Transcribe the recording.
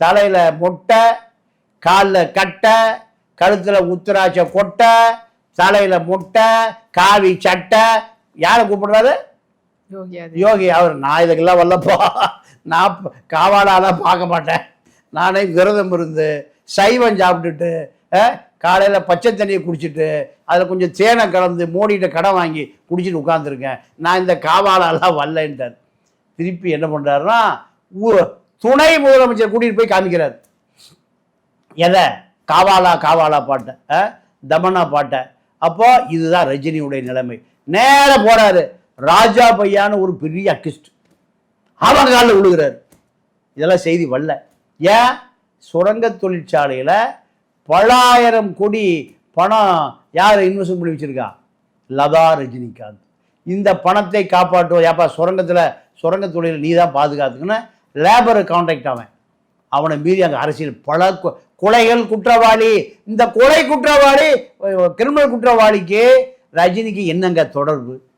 தலையில் மொட்டை காலில் கட்டை கழுத்தில் உத்தராட்ச கொட்டை தலையில் முட்டை காவி சட்டை. யாரை கூப்பிடுறாரு? யோகி அவர் நான் இதுக்கெல்லாம் வரலப்பா. நான் காவாலாலாம் பார்க்க மாட்டேன். நானே விரதம் இருந்து சைவம் சாப்பிட்டுட்டு காலையில் பச்சை தண்ணியை குடிச்சிட்டு அதில் கொஞ்சம் தேனை கலந்து மோடிகிட்ட கடன் வாங்கி குடிச்சிட்டு உட்காந்துருக்கேன் நான் இந்த காவாலாலாம் வரலன்ட்டார். திருப்பி என்ன பண்ணுறாருன்னா துணை முதலமைச்சர் கூட்டிகிட்டு போய் காமிக்கிறார். எதை? காவாலா காவாலா பாட்டை. ஆ? தமனா பாட்டை. அப்போ இதுதான் ரஜினியுடைய நிலைமை. நேராக போறாரு. ராஜா பையான்னு ஒரு பெரிய அக்கிஸ்ட் அவன் காலில் விழுகிறார். இதெல்லாம் செய்தி வரல. ஏன்? சுரங்க தொழிற்சாலையில் பலாயிரம் கோடி பணம் யார் இன்வெஸ்ட் பண்ணி வச்சிருக்கா? லதா ரஜினிகாந்த். இந்த பணத்தை காப்பாற்றுவோம் ஏப்பா சுரங்கத்தில் சுரங்க தொழில் நீ தான் பாதுகாத்துக்குன்னு லேபரை கான்டாக்ட் அவன். அவனை மீறி அங்கே அரசியல் பல கொ- கொலைகள் குற்றவாளி. இந்த கொலை குற்றவாளி கிரிமினல் குற்றவாளிக்கு ரஜினிக்கு என்னங்க தொடர்பு?